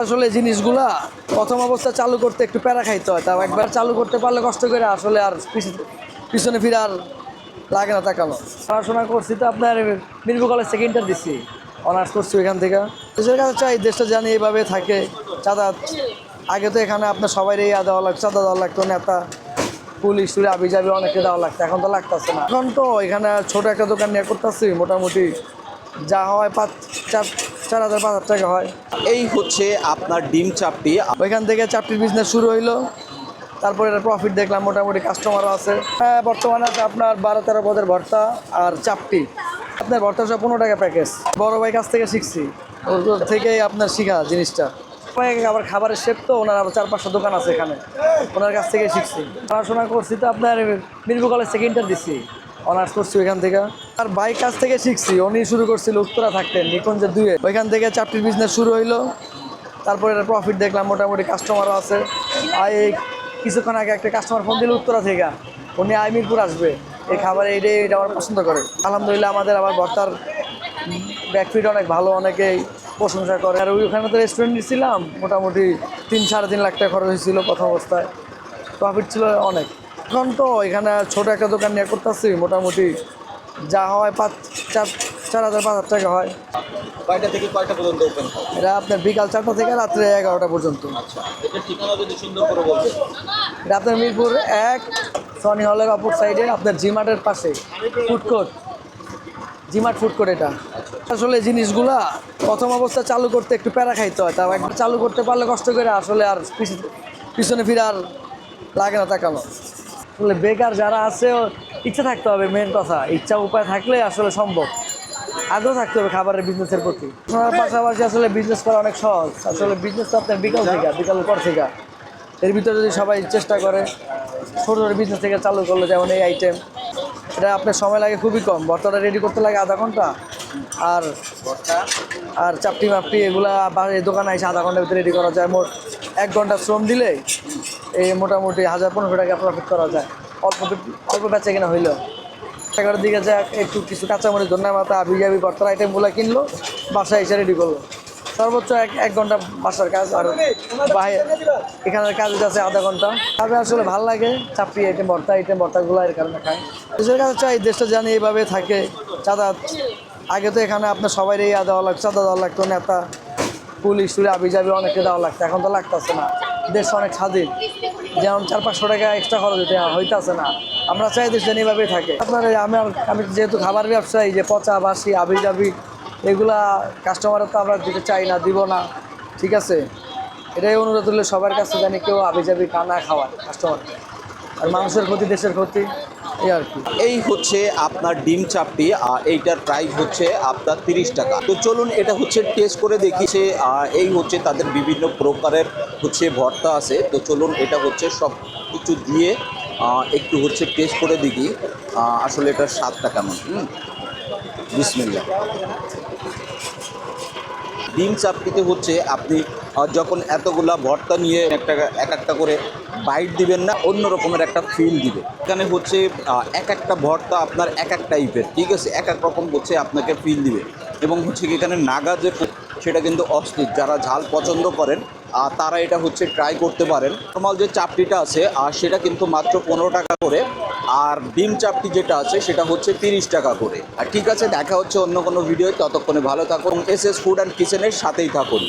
আসলে জিনিসগুলা প্রথম অবস্থা চালু করতে একটু প্যারা খাইতে হয়, তাও একবার চালু করতে পারলে কষ্ট করে আসলে আর পিছ- পিছনে ফিরে আর লাগে না তাকানো। পড়াশোনা করছি তো আপনার মিরবু কলেজ সেকেন্ডার দিচ্ছি অনার্স করছি এখান থেকে। দেশের কাছে চাই, দেশটা জানি এইভাবে থাকে, চাঁদা আগে তো এখানে আপনার সবাই ইয়া দেওয়া লাগতো, চাঁদা দেওয়া লাগতো নেতা পুলিশ টুলি আবি যাবি অনেকে দেওয়া লাগতো, এখন তো লাগতেছে না। এখন তো এখানে ছোট একটা দোকান নিয়ে করতেছি, মোটামুটি যা হয় পাঁচ, চার চার হাজার পাঁচ হাজার টাকা হয়। এই হচ্ছে আপনার ডিম চাপটি। ওইখান থেকে চাপটির বিজনেস শুরু হইল। তারপরে এটা প্রফিট দেখলাম মোটামুটি কাস্টমারও আছে। হ্যাঁ বর্তমানে আছে আপনার বারো তেরো পদের ভর্তা আর চাপটি। আপনার ভর্তা সব পনেরো টাকা প্যাকেজ বড় ভাই কাছ থেকে শিখছি। ওর থেকেই আপনার শিখা জিনিসটা। আবার খাবারের শেপ তো ওনার আবার চার পাঁচটা দোকান আছে এখানে। ওনার কাছ থেকে শিখছি। পড়াশোনা করছি তো আপনার মিরবু কলেজ সেকেন্ডার দিচ্ছি অনার্স করছি ওইখান থেকে। আর বাইক কাছ থেকে শিখছি। উনি শুরু করছিল উত্তরা থাকতেন নিকুঞ্জের দুয়ে। ওইখান থেকে চাপটির বিজনেস শুরু হইল। তারপরে এটা প্রফিট দেখলাম, মোটামুটি কাস্টমারও আছে। আর এই কিছুক্ষণ আগে একটা কাস্টমার ফোন দিল উত্তরা থেকে। উনি আইমিরপুর আসবে। এই খাবার এইটাই এটা আমার পছন্দ করে। আলহামদুলিল্লাহ আমাদের আবার ভর্তার ব্যাকফিট অনেক ভালো, অনেকেই প্রশংসা করে। আর ওইখানে তো রেস্টুরেন্ট দিয়েছিলাম মোটামুটি তিন সাড়ে তিন লাখ টাকা খরচ হয়েছিল প্রথম অবস্থায়। প্রফিট ছিল অনেক। এখন তো এখানে ছোট একটা দোকান নিয়ে করতেছি মোটামুটি যা হয় পাঁচ চার চার হাজার পাঁচ হাজার টাকা হয়। কয়টা থেকে কয়টা পর্যন্ত ওপেন এটা আপনার বিকাল চারটা থেকে রাত্রে এগারোটা পর্যন্ত। আচ্ছা এটা ঠিকানা যদি সুন্দর করে বলবেন এটা আপনার মিরপুর এক সনি হলের অপর সাইডে আপনার জিমার্টের পাশে food court G Mart food court এটা। আসলে জিনিসগুলা প্রথম অবস্থা চালু করতে একটু প্যারা খাইতে হয় তাও একবার চালু করতে পারলে কষ্ট করে আসলে আর পিছ- পিছনে ফিরে আর লাগে না তাকানো। আসলে বেকার যারা আছে, ইচ্ছা থাকতে হবে মেন কথা। ইচ্ছা উপায় থাকলে আসলে সম্ভব। আগ্রহ থাকতে হবে খাবারের বিজনেসের প্রতি। পাশাপাশি আসলে বিজনেস করা অনেক সহজ। আসলে বিজনেস তো আপনার বিকাল থেকে বিকালের পর থেকে। এর ভিতরে যদি সবাই চেষ্টা করে, ছোটো ছোটো বিজনেস থেকে চালু করল, যেমন এই আইটেম এটা আপনার সময় লাগে খুবই কম। ভর্তাটা রেডি করতে লাগে আধা ঘণ্টা। আর আর চাপটি মাপটি এগুলা দোকানে এসে আধা ঘণ্টার ভিতরে রেডি করা যায়। মোট এক ঘণ্টা শ্রম দিলে এই মোটামুটি হাজার পনেরোশো টাকা প্রফিট করা যায়। অল্প অল্প বেচা কিনা হইল। এগারোর দিকে যা একটু কিছু কাঁচামরিচ ধন্যা মাথা আবি যাবি ভর্তার আইটেমগুলো কিনলো, বাসায় এসে রেডি করল। সর্বোচ্চ এক এক ঘণ্টা বাসার কাজ আর বাইরে এখানের কাজ আছে আধা ঘণ্টা। কাজে আসলে ভালো লাগে, চাপড়ি আইটেম ভর্তা আইটেম ভর্তাগুলো এর কারণে খায়। দেশের কাছে চাই, দেশটা জানি এইভাবে থাকে, চাঁদা আগে তো এখানে আপনার সবাই ইয়া দেওয়া লাগতো, চাঁদা দেওয়া লাগতো, নেতা, পুলিশ টুলি আবি যাবি অনেকে দেওয়া লাগতো, এখন তো লাগতেছে না। দেশ অনেক স্বাধীন। যেমন চার পাঁচশো টাকা এক্সট্রা খরচ হইতে হইতেছে না। আমরা চাই দেশ এইভাবেই থাকে। আপনার আমি আমি যেহেতু খাবার ব্যবসায়ী, যে পচা, বাসি আবি জাবি এগুলা কাস্টমারের তো আমরা দিতে চাই না, দিব না। ঠিক আছে? এটাই অনুরোধ হলে সবার কাছে জানি কেউ আবি জাবি কানা খাওয়ার কাস্টমারকে আর মানুষের ক্ষতি, দেশের ক্ষতি। এই হচ্ছে আপনার ডিম চাপটি, আর এইটার প্রাইস হচ্ছে আপনার তিরিশ টাকা। তো চলুন এটা হচ্ছে টেস্ট করে দেখি সে এই হচ্ছে তাদের বিভিন্ন প্রকারের হচ্ছে ভর্তা আছে। তো চলুন এটা হচ্ছে সব কিছু দিয়ে একটু হচ্ছে টেস্ট করে দেখি আসলে এটার স্বাদটা কেমন। হুম? বিসমিল্লা ডিম চাপ খেতে হচ্ছে আপনি যখন এতগুলা ভর্তা নিয়ে একটা, এক একটা করে বাইট দিবেন না, অন্য রকমের একটা ফিল দিবে। এখানে হচ্ছে এক একটা ভর্তা আপনার এক এক টাইপের ঠিক আছে? এক এক রকম হচ্ছে আপনাকে ফিল দিবে। এবং হচ্ছে এখানে নাগা যে সেটা কিন্তু অস্থির। যারা ঝাল পছন্দ করেন তারা এটা হচ্ছে ট্রাই করতে পারেন। নর্মাল যে চাপটিটা আছে, আর সেটা কিন্তু মাত্র পনেরো টাকা করে, আর ডিম চাপটি যেটা আছে, সেটা হচ্ছে তিরিশ টাকা করে। আর ঠিক আছে, দেখা হচ্ছে অন্য কোনো ভিডিও ততক্ষণে ভালো থাকুন এস এস ফুড অ্যান্ড কিচেনের সাথেই থাকুন।